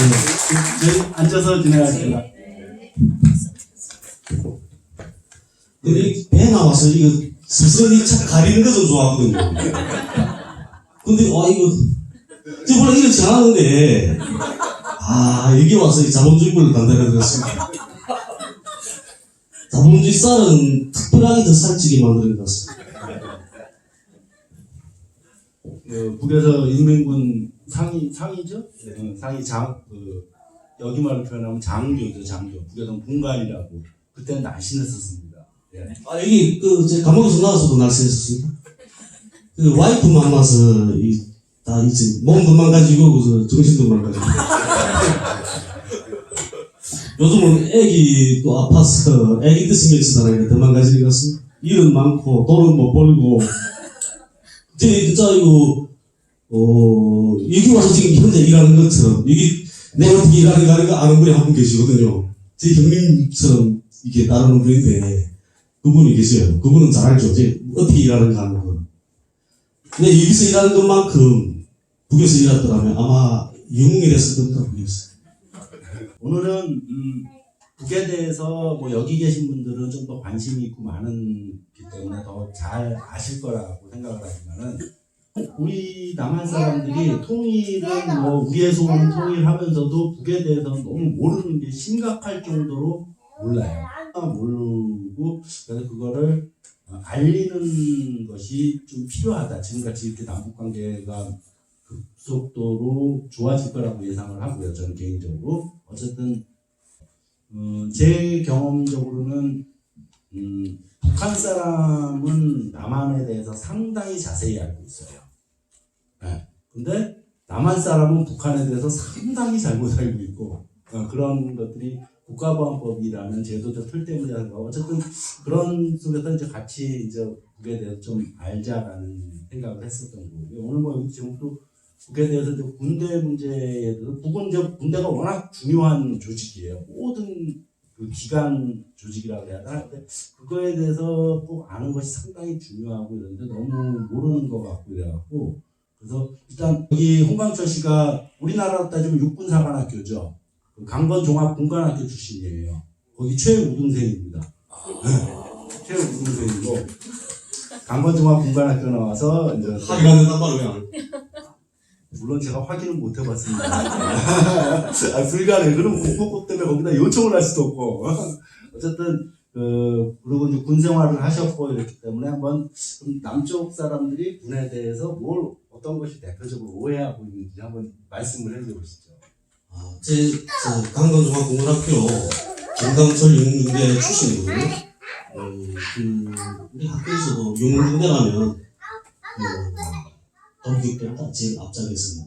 네, 앉아서 진행하겠습니다. 근데 이배 나와서 이거 스스로 차 가리는 거좀 좋아하거든요. 근데 와 이거 저 원래 이렇지 않았는데 아 여기 와서 이 자본주의를 단단히 들었습니다. 자본주의 쌀은 특별하게 더 살찌게 만드는 것 같습니다. 그 북에서 인민군 상위 상위죠? 어, 상위 장 그, 여기 말로 표현하면 장교죠 장교. 북에서는 군관이라고 그때는 날씬을 썼습니다. 예. 아 여기 그제 감옥에서 나와서도 날씬했었습니다. 그 와이프 만나서 이다 이제 몸도 망가지고 그 정신도 망가지고. 요즘은 애기 또 아파서 애기 때 신경 쓰다니까 더 망가지는 것 같습니다. 일은 많고 돈은 못 벌고. 제 진짜 이거 어 여기 와서 지금 현재 일하는 것처럼 여기 내가 어떻게 일하는가 하는 거 아는 분이 한 분 계시거든요. 제 형님처럼 이렇게 따르는 분인데 그분이 계세요. 그분은 잘 알죠. 이제 어떻게 일하는가 하는 거. 근데 여기서 일하는 것만큼 북에서 일했더라면 아마 영웅이 됐을 겁니다. 북에서. 오늘은 음, 북에 대해서 뭐 여기 계신 분들은 좀 더 관심이 있고 많은기 때문에 더 잘 아실 거라고 생각을 하지만은 우리 남한 사람들이 통일은 뭐 위에서 오는 통일하면서도 북에 대해서는 너무 모르는 게 심각할 정도로 몰라요. 아, 모르고 그래서 그거를 어, 알리는 것이 좀 필요하다. 지금같이 이렇게 남북 관계가 급속도로 좋아질 거라고 예상을 하고요. 저는 개인적으로 어쨌든 어, 제 경험적으로는 음, 북한 사람은 남한에 대해서 상당히 자세히 알고 있어요. 네. 근데 남한 사람은 북한에 대해서 상당히 잘못 알고 있고 어, 그런 것들이 국가보안법이라는 제도적 틀 때문이라는 거 어쨌든 그런 속에서 이제 같이 이제 북에 대해서 좀 알자라는 생각을 했었던 거고요. 오늘 뭐 여기 지금 또 북에 대해서 이제 군대 문제에 대해서 북은 이제 군대가 워낙 중요한 조직이에요. 모든 그 기관 조직이라고 해야 되나? 근데 그거에 대해서 꼭 아는 것이 상당히 중요하고 이런데 너무 모르는 것 같고 이래갖고 그래서 일단 여기 홍광철 씨가 우리나라로 따지면 육군사관학교죠. 그 강건 종합군관학교 출신이에요. 거기 최우등생입니다. 네. 최우등생이고 강건 종합군관학교 나와서 이제 된단 말을 왜안 물론 제가 확인은 못 해봤습니다. 아, 불가능. 그럼 국보법 때문에 거기다 요청을 할 수도 없고. 어쨌든, 그, 그리고 이제 군 생활을 하셨고 이랬기 때문에 한번 좀 남쪽 사람들이 군에 대해서 뭘, 어떤 것이 대표적으로 오해하고 있는지 한번 말씀을 해줘 보시죠. 아, 제, 저 강동중학국문학교 김강철 영웅군대 출신이거든요. 어, 그, 우리 학교에서도 영웅군대라면, 그, 동교육대다 제일 앞장에서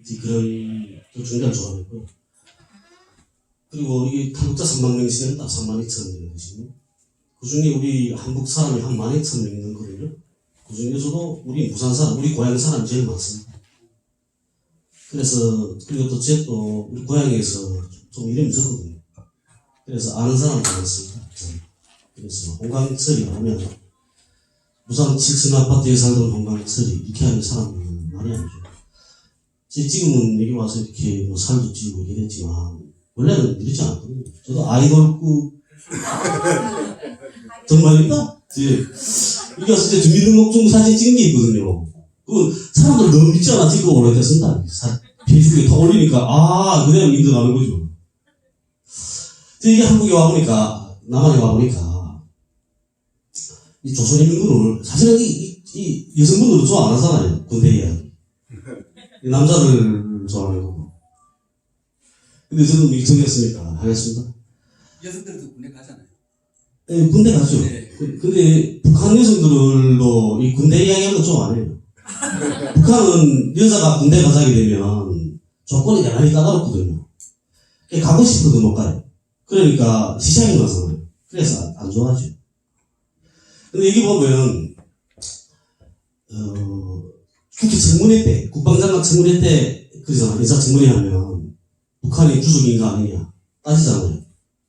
이제 그런 그 중간 조합이고요. 그리고 이게 탈북자 3만 명이 시내다 3만 2천 명 되시고, 그 중에 우리 한국 사람이 한 1만 2천 명 있는 거든요. 그 중에서도 우리 부산 사람, 우리 고향 사람 제일 많습니다. 그래서 그리고 또 제 또 우리 고향에서 좀 이름이 적거든요. 그래서 아는 사람도 많습니다. 그래서 홍강철이 오면 부산 7층 아파트에 살던 홍강철이 이렇게 하는 사람은 많이 알죠. 제 지금은 여기 와서 이렇게 뭐 살도 찌고 이랬지만 원래는 이러지 않았거든요. 저도 아이돌급 정말입니다. 이제 여기 와서 이제 주민등록증 사진 찍은 게 있거든요. 그 사람들 너무 믿지 않아 찍고 오래됐습니다. 페이스북에 더 올리니까 아 그대로 인정하는 거죠. 근데 이게 한국에 와보니까 남한에 와보니까 이 조선인민군을 사실은 이, 이, 이 여성분들은 좋아 안 하잖아요 군대에 이 남자를 좋아하는 거고 근데 저는 미정했으니까 하겠습니다 여성들도 군대 가잖아요. 예, 군대 가죠 네. 그- 근데 북한 여성들도 이 군대 이야기하면 좀안 해요 북한은 여자가 군대 가자게 되면 조건이 대단히 까다롭거든요. 예, 가고 싶어도 못 가요. 그러니까 시장에 가잖아요. 그래서 안, 안 좋아하죠. 근데 여기 보면, 어, 특히 청문회 때, 국방장관 청문회 때, 그러잖아. 여자 청문회 하면, 북한이 주적인가 아니냐, 따지잖아요.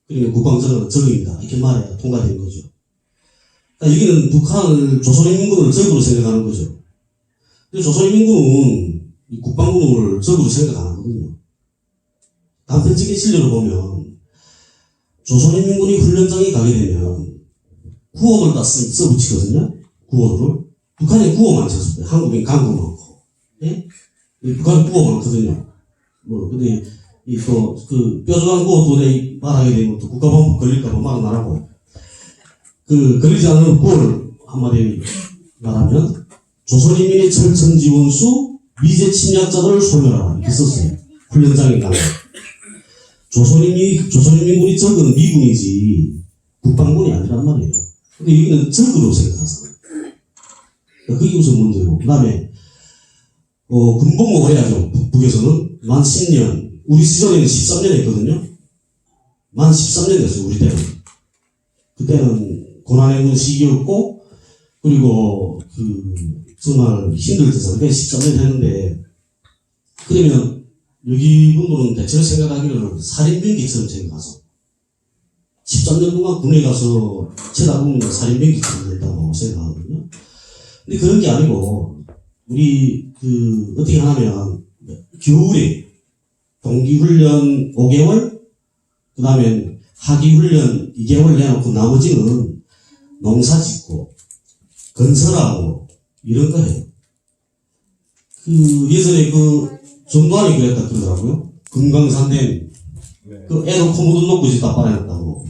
그러면 국방장관은 적입니다. 이렇게 말해야 통과되는 거죠. 그러니까 여기는 북한을, 조선인민군을 적으로 생각하는 거죠. 근데 조선인민군은 이 국방부를 적으로 생각 안 하거든요. 단편적인 실력을 보면 조선인민군이 훈련장에 가게 되면 구호를 다 쓰- 써붙이거든요. 구호를. 북한에 구호만 쳤어요. 한국인 강구 많고. 예? 이 북한에 구호 많거든요. 뭐, 근데, 이 또, 그, 뾰족한 구호도 내 말하게 되면 또 국가보안법 걸릴까봐 말안 하고. 그, 걸리지 않는 구호를 한마디 말하면, 조선인민의 철천지원수 미제 침략자들을 소멸하라. 썼어요. 훈련장에 가면. 조선인민이, 조선인민군이 적은 미군이지, 국방군이 아니란 말이에요. 근데 여기는 적으로. 그러니까 그게 우선 문제고. 그 다음에, 어, 군복무를 해야죠. 북- 북에서는. 만 10년. 우리 시절에는 13년 했거든요. 만 13년 됐어요, 우리 때는. 그때는 고난의 시기였고, 그리고, 그, 정말 힘들 때잖아요. 그러니까 13년 했는데, 그러면, 여기 분들은 대체로 생각하기로는 살인병기처럼 생각하죠. 13년 동안 군에 가서 쳐다보면 살인병기처럼 된다고 생각하거든요. 근데 그런 게 아니고, 우리, 그, 어떻게 하냐면, 겨울에 동기훈련 5개월, 그 다음에 하기훈련 2개월 내놓고 나머지는 농사 짓고, 건설하고, 이런 거 해요. 그, 예전에 그, 전두환이 그랬다 그러더라고요. 금강산댐, 그 애도 코모도 놓고 이제 다 빨아냈다고.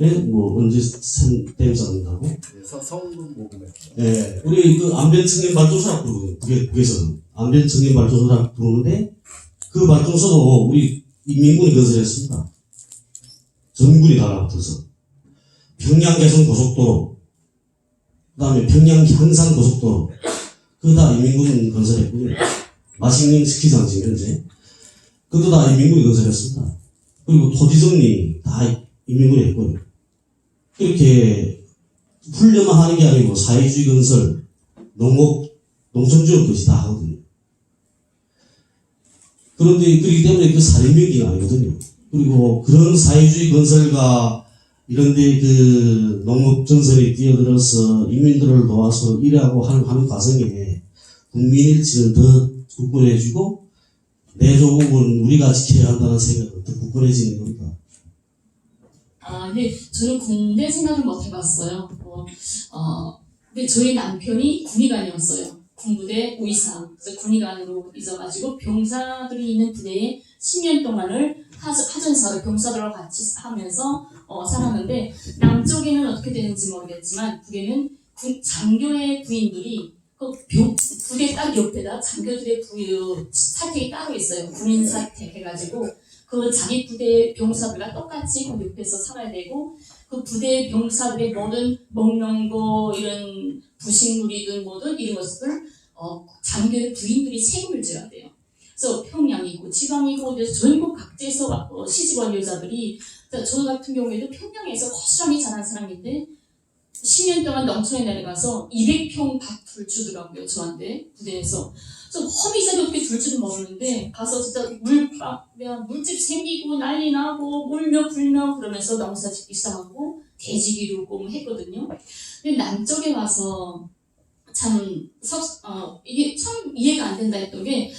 예? 뭐, 언제 샘댐 쌓는다고? 성분 모금에 예, 우리 그 안변 청년 발전소라 부르거든요. 북에, 북에서는. 안변 청년 발전소라 부르는데, 그 발전소도 우리 인민군이 건설했습니다. 전군이 달라붙어서. 평양 개성 고속도로, 그 다음에 평양 향산 고속도로, 그거 다 인민군 건설했고요. 마식령 스키장 지금 현재. 그것도 다 인민군이 건설했습니다. 그리고 토지 정리 다 인민군이 했고요. 이렇게 훈련만 하는 게 아니고 사회주의 건설, 농업, 농촌지역 것이 다 하거든요. 그런데 그렇기 때문에 그 살인병기가 아니거든요. 그리고 그런 사회주의 건설과 이런데 그 농업 전선에 뛰어들어서 인민들을 도와서 일하고 하는, 하는 과정에 국민일치는 더 굳건해지고 내 조국은 우리가 지켜야 한다는 생각은 더 굳건해지는 겁니다. 아, 근데 저는 군대 생각을 못 해봤어요. 뭐, 어, 근데 저희 남편이 군의관이었어요. 군부대 우이상. 그래서 군의관으로 있어가지고 병사들이 있는 부대에 10년 동안을 하, 하전사로 병사들과 같이 하면서 어, 살았는데 남쪽에는 어떻게 되는지 모르겠지만 북에는 군, 장교의 부인들이 그 병, 부대 딱 옆에다 장교들의 부, 사택이 따로 있어요. 군인 사택 해가지고 그 자기 부대 병사들과 똑같이 그 옆에서 살아야 되고 그 부대 병사들의 모든 먹는 거 이런 부식물이든 뭐든 이런 것을 어, 장교의 부인들이 책임을 져야 돼요. 그래서 평양이고 지방이고 그래서 전국 각지에서 어, 시집온 여자들이 저 같은 경우에도 평양에서 고스란히 자란 사람인데 10년 동안 농촌에 내려가서 200평 밭을 주더라고요 저한테 부대에서 저 허미자리 어떻게 줄 줄은 모르는데 가서 진짜 물밥 물집 생기고 난리 나고 울며 불며 그러면서 농사 짓기 시작하고 돼지 기르고 뭐 했거든요. 근데 남쪽에 와서 참 석, 어, 이게 참 이해가 안 된다 했던 게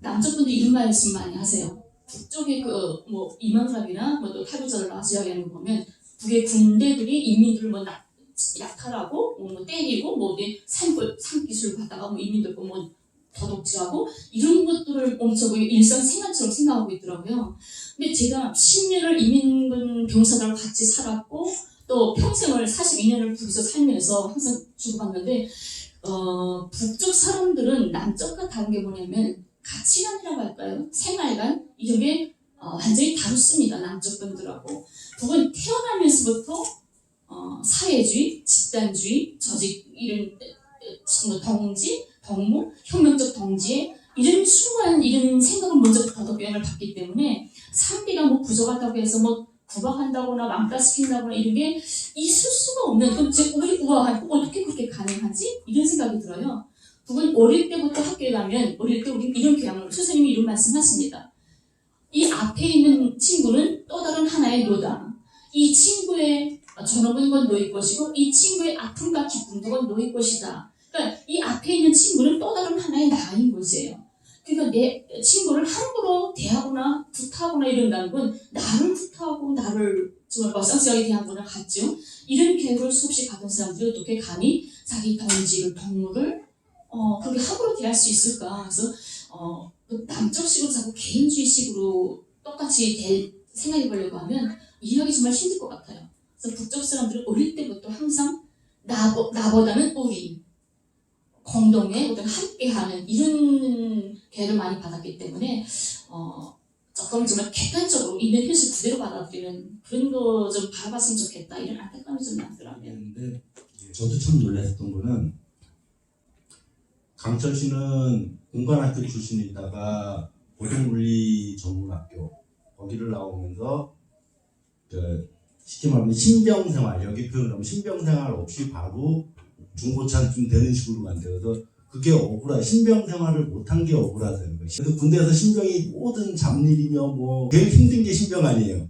남쪽 분들 이런 말씀 많이 하세요. 북쪽에 그뭐 이명락이나 뭐또 탈부자를 거 보면 북의 군대들이 인민들을 뭐 나- 약탈하고 뭐 때리고 뭐 산골 산기술 받다가 뭐 인민들 뭐 도둑질하고 이런 것들을 엄청 일상생활처럼 생각하고 있더라고요. 근데 제가 10년을 이민군 병사들과 같이 살았고 또 평생을 42년을 북에서 살면서 항상 주고받는데 어, 북쪽 사람들은 남쪽과 다른 게 뭐냐면 가치관이라고 할까요? 생활관 이런 게 어, 완전히 다릅니다. 남쪽 분들하고 북은 태어나면서부터 어, 사회주의, 집단주의, 조직 이런 어, 뭐 동지, 동무, 혁명적 동지에 이런 순간 이런 생각을 먼저부터 영향을 받기 때문에 상대가 뭐 부족하다고 해서 뭐 구박한다거나 왕따시킨다거나 이런 게 있을 수가 없는 그럼 제 우리 우아하고 어떻게 그렇게 가능하지? 이런 생각이 들어요. 북은 어릴 때부터 학교에 가면 어릴 때 우리 이런 교양을 선생님이 이런 말씀하십니다. 이 앞에 있는 친구는 또 다른 하나의 노다. 이 친구의 전업은 건 너희 것이고 이 친구의 아픔과 기쁨도 건 너희 것이다. 그러니까 이 앞에 있는 친구는 또 다른 하나의 나인 것이에요. 그러니까 내 친구를 함부로 대하거나 구타하거나 이런다는 건 나를 구타하고 나를 정말 막상시하게 대한 거랑 같죠. 이런 교육을 수없이 받은 사람들이 어떻게 감히 자기 동지를 동물을 어 그렇게 함부로 대할 수 있을까? 그래서 어그 남적식으로 자꾸 개인주의식으로 똑같이 대, 생각해 보려고 하면 이해하기 정말 힘들 것 같아요. 그래서 북쪽 사람들은 어릴 때부터 항상 나보, 나보다는 우리 공동의 어떤 함께하는 이런 계를 많이 받았기 때문에 어, 조금 정말 객관적으로 있는 현실 그대로 받아들이는 그런 거좀 바라봤으면 좋겠다. 이런 안타까움이 좀 나더라고요. 근데 저도 참 놀랐던 거는 강철 씨는 공관학교 출신이다가 고등물리 전문학교 거기를 나오면서 그 쉽게 말하면 신병생활 여기 표현하면 신병생활 없이 바로 중고차쯤 되는 식으로 만들어서 그게 억울하 신병 생활을 못한 게 억울하다는 거예요. 그래서 군대에서 신병이 모든 잡일이며 뭐 제일 힘든 게 신병 아니에요.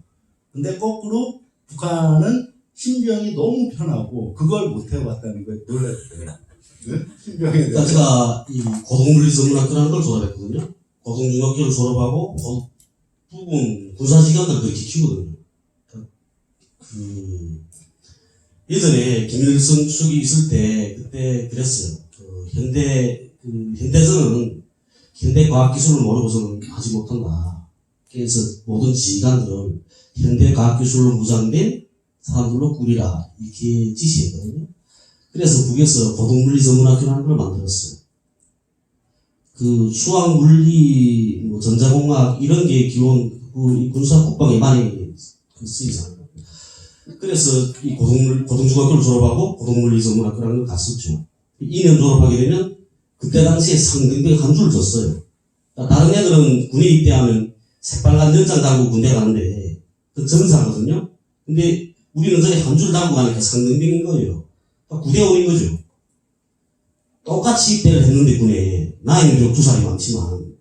근데 거꾸로 북한은 신병이 너무 편하고 그걸 못 해봤다는 거에 놀랐어요. 네? 신병에 대해서. 제가 이 고동물리 전문학교라는 걸 졸업했거든요. 고동중학교를 졸업하고 고- 부군 군사시간을 그렇게 키우거든요. 그 예전에 김일성 추석이 있을 때 그때 그랬어요. 그 현대 그 현대전은 현대 과학 기술을 모르고서는 하지 못한다. 그래서 모든 지휘관들을 현대 과학 기술로 무장된 사람들로 꾸리라 이렇게 지시했거든요. 그래서 북에서 고등물리 전문학교라는 걸 만들었어요. 그 수학, 물리, 뭐 전자공학 이런 게 기본 그 군사 국방에 많이 그 쓰이잖아요. 그래서 이 고등물 고등중학교를 졸업하고 고등물리 전문학교라는 걸 갔었죠. 2년 졸업하게 되면 그때 당시에 상등병 한 줄 줬어요. 다른 애들은 군에 입대하면 새빨간 연장 달고 군대 가는데 그 전사거든요. 근데 우리는 저기 한 줄 달고 가니까 상등병인 거예요. 구대원인 거죠. 똑같이 입대를 했는데 군에 나이는 비록 두 살이 많지만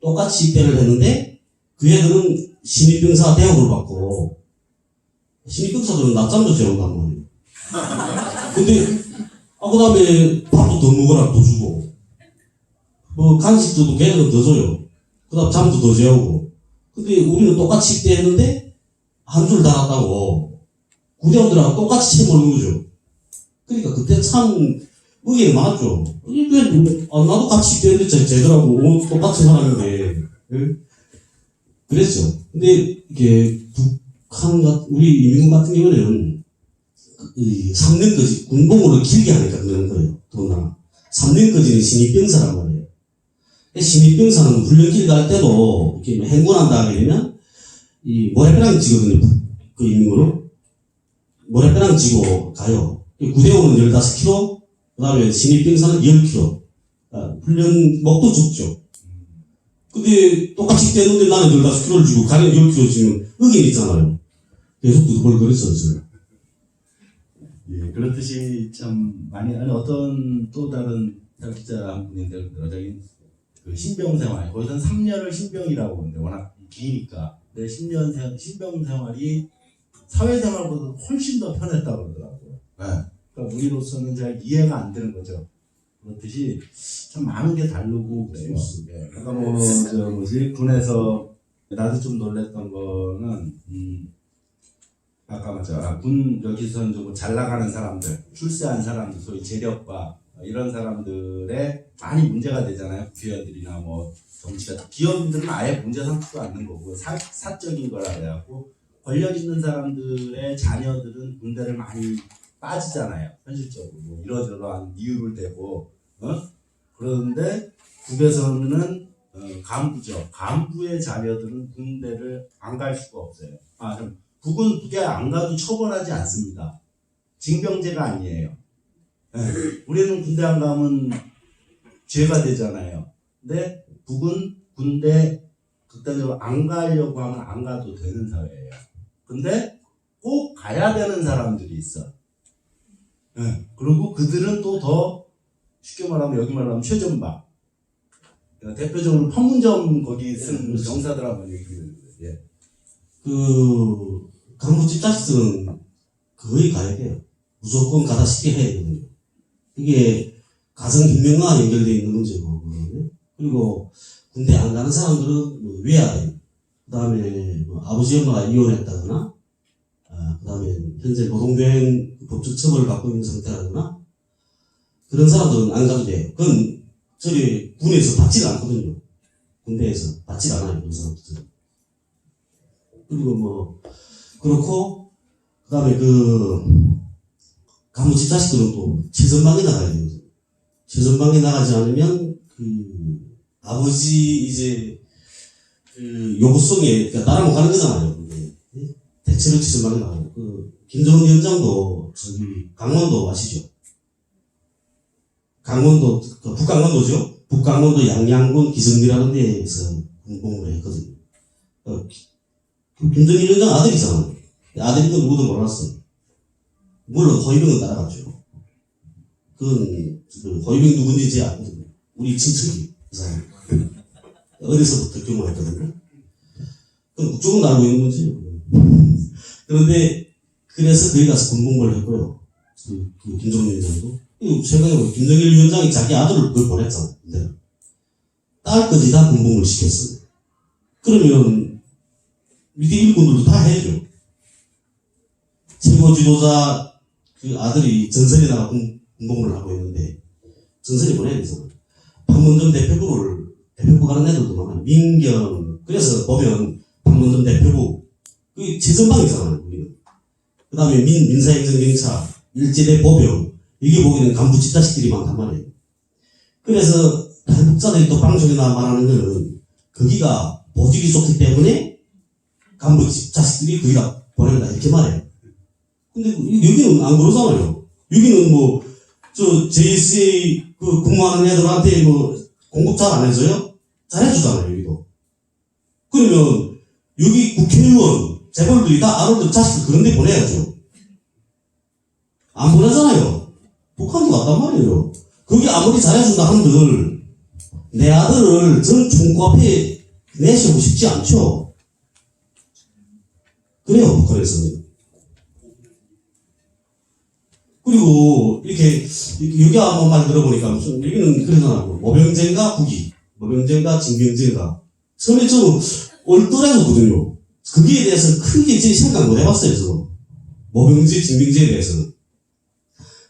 똑같이 입대를 했는데 그 애들은 신입병사 대우를 받고 신입병사들은 낮잠도 재운단 말이에요. 근데 아 그 다음에 밥도 더 먹으라 더 주고 뭐 간식도 걔네는 더 줘요. 그 다음 잠도 더 재우고 근데 우리는 똑같이 입대 했는데 한 줄 달았다고 구대원들하고 똑같이 채 먹는 거죠. 그러니까 그때 참 의견이 많았죠. 이게 아, 나도 같이 있는데 쟤, 쟤들하고 어, 똑같은 사람인데 예? 그랬죠. 근데 이게 북한 같 우리 이민군 같은 경우는 이 3년까지 군복무를 길게 하니까 그러는 거예요. 더구나 3년까지는 신입병사란 말이에요. 신입병사는 훈련길 갈 때도 이렇게 뭐 행군한다 하게 되면 이 모래벼랑 지거든요. 그 임무로 모래벼랑 지고 가요. 구대원은 15km, 그 다음에 신입병사는 10km. 아, 훈련 목도 좁죠. 근데 똑같이 뛰었는데 나는 15km를 주고 가는 10km 지금 의견 있잖아요. 계속 두벌거렸어요, 저는. 예, 그렇듯이 참 많이 아니 어떤 또 다른 기자 한 분인데 여자인 그 신병 생활 거기서는 3년을 신병이라고 하는데 워낙 기니까 내 10년 생 신병 생활이 사회생활보다 훨씬 더 편했다고 그러더라고요. 네. 그러니까 우리로서는 잘 이해가 안 되는 거죠. 그렇듯이 참 많은 게 다르고 그래요. 예. 그러니까 뭐 저 뭐지 군에서 나도 좀 놀랬던 거는 음, 아까 맞죠. 아, 군 여기서 좀잘 나가는 사람들, 출세한 사람들, 소위 재력과 이런 사람들의 많이 문제가 되잖아요. 국회의원들이나 뭐 정치가 기업들은 아예 문제 삼지도 않는 거고 사, 사적인 거라 그래갖고 권력 있는 사람들의 자녀들은 군대를 많이 빠지잖아요. 현실적으로 뭐 이러저러한 이유를 대고 어? 그런데 북에서는 어, 간부죠. 간부의 자녀들은 군대를 안 갈 수가 없어요. 아, 좀 북은 북에 안 가도 처벌하지 않습니다. 징병제가 아니에요. 예, 우리는 군대 안 가면 죄가 되잖아요. 근데 북은 군대 극단적으로 안 가려고 하면 안 가도 되는 사회예요. 근데 꼭 가야 되는 사람들이 있어. 예, 그리고 그들은 또 더 쉽게 말하면 여기 말하면 최전방. 그러니까 대표적으로 판문점 거기 쓴 병사들하고 얘기를 예. 그, 간부 집자식들은 거의 가야 돼요. 무조건 가다 시게 해야 되거든요. 이게 가정 빈명과 연결되어 있는 문제고. 그리고 군대 안 가는 사람들은 뭐 외아들, 그 다음에 뭐 아버지 엄마가 이혼했다거나, 아, 그 다음에 현재 노동된 법적 처벌을 받고 있는 상태라거나, 그런 사람들은 안 가도 돼요. 그건 저희 군에서 받지를 않거든요. 군대에서 받지 않아요. 그런 사람들은. 그리고 뭐, 그렇고, 그 다음에 그, 가무집 자식들은 또 최전방에 나가야 돼요. 최전방에 나가지 않으면, 그, 아버지 이제, 그, 요구성에, 그러니까 따라 못 가는 거잖아요. 예? 대체로 최전방에 나가요. 그, 김정은 위원장도 저기, 강원도 아시죠? 강원도, 그 북강원도죠? 북강원도 양양군 기성리라는 데에서 공부를 했거든요. 어, 그 김정일 위원장 아들이잖아요. 아들인 건 누구도 몰랐어요. 물론 허이병은 따라갔죠. 그건 그 허이병 누군지 이제 알거든요. 우리 친척이 그 사람. 어려서부터 경험했거든요. 그건 국적은 알고 있는 거지. 그런데 그래서 거기 가서 군복무를 했고요. 그, 그 김정일 위원장도. 이거 생각해보면 김정일 위원장이 자기 아들을 그걸 보냈잖아요. 딸까지 다 군복무를 시켰어요. 그러면 밑에 일꾼들도 다 해야죠. 최고 지도자 그 아들이 전선에 나가 군- 군복무를 하고 있는데 전선에 보내야 되잖아. 판문점 대표부를 대표부 가는 애들도 많아. 민경 그래서 보면 판문점 대표부 그 최전방이잖아요. 우리는. 그 다음에 민 민사행정경찰 일제대 보병 이게 보기에는 간부 집자식들이 많단 말이에요. 그래서 탈북자들이 또 방송에나 말하는 거는 거기가 보직이 좋기 때문에 간부 집자식들이 거기다 보낸다 이렇게 말해요. 근데 여기는 안 그러잖아요. 여기는 뭐, 저, JSA 그 근무하는 애들한테 뭐, 공급 잘 안 해줘요? 잘 해주잖아요, 여기도. 그러면, 여기 국회의원, 재벌들이 다 아들들 자식들 그런 데 보내야죠. 안 보내잖아요. 북한도 갔단 말이에요. 거기 아무리 잘해준다 한들, 내 아들을 전 총구 앞에 내세우고 싶지 않죠. 그래요, 북한에서는. 그리고 이렇게 여기 한번 말 들어보니까 무슨 여기는 그러잖아 뭐 모병제인가 국이 모병제인가 징병제인가? 처음에 좀 얼떨해졌거든요. 거기에 대해서 크게 제 생각 못 해봤어요 저도. 모병제 징병제에 대해서는.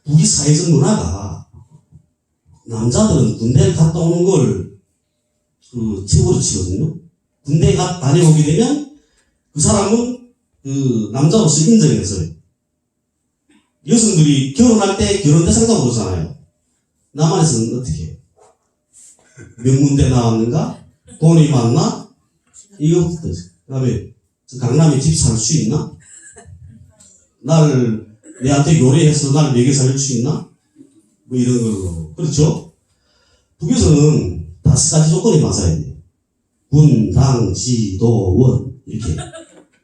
북이 사회적 문화가 남자들은 군대를 갔다 오는 걸 그 최고로 치거든요. 군대 가 다녀오게 되면 그 사람은 그 남자로서 인정해서요 여성들이 결혼할 때 결혼 대상자고 그러잖아요. 남한에서는 어떻게 해요? 명문대 나왔는가? 돈이 많나? 이거부터. 그 다음에 강남에 집 살 수 있나? 나를 내한테 요리해서 나를 먹여 살릴 수 있나? 뭐 이런 걸로. 그렇죠? 북에서는 다섯 가지 조건이 맞아야 돼요. 군, 당, 지, 도, 원. 이렇게.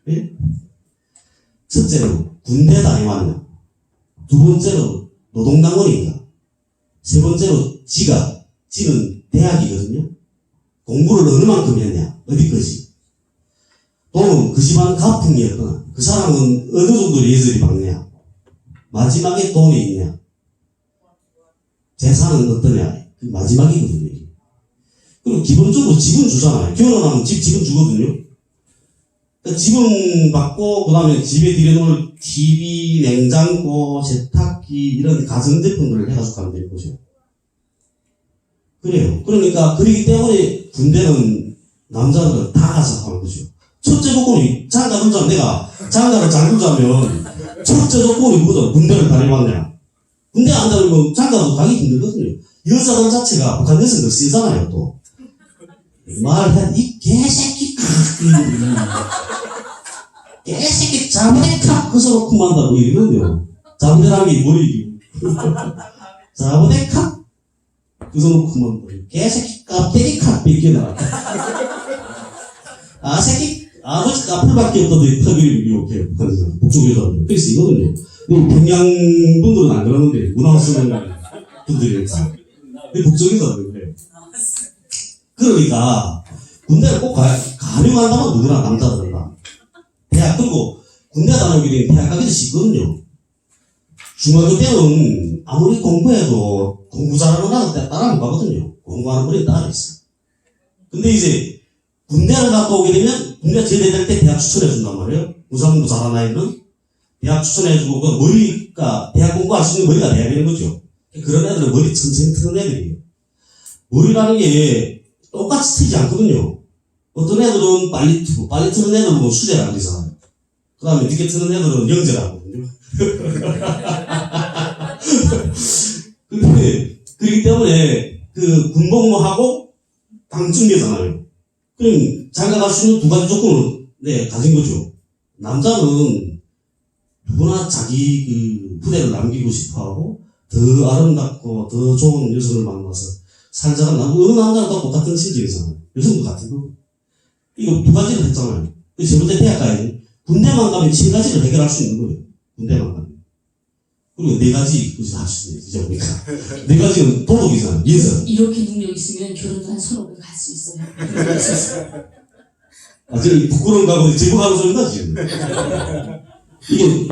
예? 첫째로 군대 다녀왔냐? 두 번째로 노동당원인가? 세 번째로 지가, 지는 대학이거든요? 공부를 어느 만큼 했냐? 어디까지? 또는 그 집안 가풍이었거나, 그 사람은 어느 정도 예절이 밝냐? 마지막에 돈이 있냐? 재산은 어떠냐? 그 마지막이거든요. 그리고 기본적으로 집은 주잖아요. 결혼하면 집, 집은 주거든요. 집은 받고 그 다음에 집에 들여놓을 TV, 냉장고, 세탁기 이런 가전제품들을 해가지고 가면 되는 거죠. 그래요. 그러니까 그러기 때문에 군대는 남자들은 다 가서 하는 거죠. 첫째 조건이 장가 들자면 내가 장가를 잘 들자면 첫째 조건이 뭐죠? 군대를 다녀왔냐. 군대 안 다니면 장가도 가기 힘들거든요. 여자들 자체가 북한 여성들 세잖아요 또. 말해 이 개새끼 개새끼 그만다고 이러거든요. 잘못이라는 게 뭐이기 잘못해 칵 그서로 그만다. 개새끼 깝대기 칵 뺏겨나. 아 새끼 아버지 까풀밖에 없다더니 턱을 이렇게 북한에서 북쪽 여자들. 그래서 이거든요. 뭐 평양 분들은 안 그러는데 문화 쓰는 분들이 다. 근데 북쪽 여자들은 그러니까 군대를 꼭 가, 가려고 한다면 누구나 남자들은 다. 대학 그리고 군대 다니게 되면 대학 가기도 쉽거든요. 중학교 때는 아무리 공부해도 공부 잘하는 나는 따라 못 가거든요. 공부하는 분이 따라 있어. 근데 이제 군대를 갔다 오게 되면 군대 제대될 때 대학 추천해 준단 말이에요. 우상공부 잘하는 아이들은 대학 추천해주고 그 머리가 대학 공부할 수 있는 머리가 돼야 되는 거죠. 그런 애들은 머리 천천히 트는 애들이에요. 머리라는 게 똑같이 트지 않거든요. 어떤 애들은 빨리 트고 빨리 트는 애들은 뭐 수제를 안 되잖아요. 그 다음에 늦게 트는 애들은 하거든요. 근데 그렇기 때문에 그 군복무하고 당중계잖아요. 그럼 자기가 갈 수 있는 두 가지 조건을 네, 가진 거죠. 남자는 누구나 자기 그 후대를 남기고 싶어 하고 더 아름답고 더 좋은 여성을 만나서 살자가 남 어느 남자도 똑같은 실정이잖아요. 여성도 같은 거. 이거 두 가지를 했잖아요. 그래서 세 번째 대학 가야지. 군대만 가면 세 가지를 해결할 수 있는 거예요. 군대만 가면. 그리고 네 가지 그지 할수 있어요. 이제 보니까 네 가지는 도덕이잖아요. 인성. 이렇게 능력 있으면 결혼도 한 서너 번갈수 있어요. 아, 저기 부끄러운 가고 제보하는 소리다 지금. 이게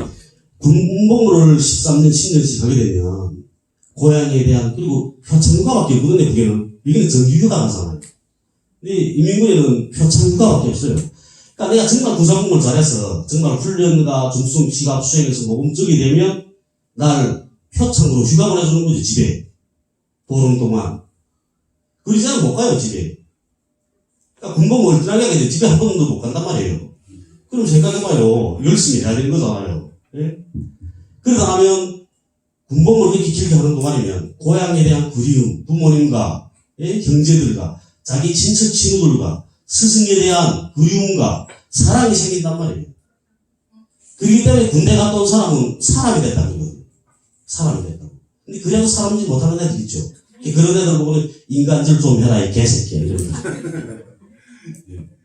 군복무를 13년, 10년씩 하게 되면 고향에 대한 그리고 표창휴가밖에 없거든요. 그게는 이게 정규휴가 하잖아요. 근데 이민군에는 표창휴가밖에 없어요. 그러니까 내가 정말 군사복무를 잘해서 정말 훈련과 중수성 시갑 수행해서 모범적이 되면 날 표창으로 휴가 보내주는 거지 집에 보름 동안. 그 이상은 못 가요 집에. 그러니까 군복무 얼큰하게 하게 돼. 집에 한 번도 못 간단 말이에요. 그럼 생각해봐요. 열심히 해야 되는 거잖아요. 예? 그러다 하면 군복무를 그렇게 길게 하는 동안이면 고향에 대한 그리움, 부모님과 예? 형제들과 자기 친척 친구들과 스승에 대한 그리움과 사랑이 생긴단 말이에요. 그렇기 때문에 군대 갔다 온 사람은 사람이 됐다는 거예요. 사람이 됐다고. 근데 그래도 사람이지 못하는 애들 있죠. 그런 애들 보고는 인간질 좀 해라, 이 개새끼야. 이러면.